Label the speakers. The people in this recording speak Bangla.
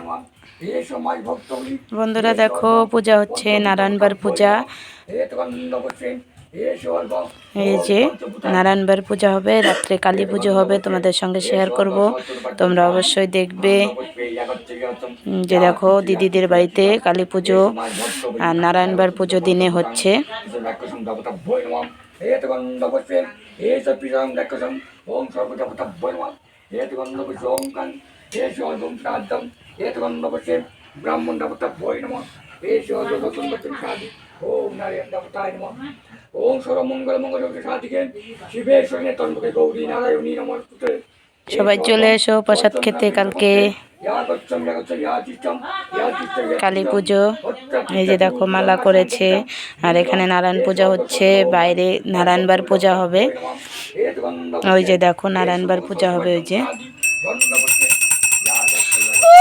Speaker 1: নম। সময় ভক্তগুলি
Speaker 2: বন্ধুরা দেখো পূজা হচ্ছে নারায়ণবার পূজা। এই যে নারায়ণবার পূজা হবে রাত্রে কালী পুজো হবে তোমাদের সঙ্গে শেয়ার করব। তোমরা অবশ্যই দেখবে। যে দেখো দিদিদের বাড়িতে কালী পুজো আর নারায়ণবার পুজো দিনে হচ্ছে।
Speaker 1: ওম সর্বম শ্রাদ্ধম হেতগন্ধ ব্রাহ্মণ দেবতা బ్రాహ్మణ নম হে সর্বদতন বচন সাধি ఓం నారాయణ দেবতায় నమ ওম সর্বমঙ্গল মঙ্গল সাধিকে শিবে শরণে তন্ত্রকে গৌরী নারায়ণী নমস্তে
Speaker 2: সবাই চলে এসো প্রসাদ খেতে কালকে। কালী পুজো এই যে দেখো মালা করেছে আর এখানে নারায়ণ পূজা হচ্ছে বাইরে নারায়ণবার পূজা হবে। ওই যে দেখো নারায়ণবার পূজা হবে ওই যে।
Speaker 1: যে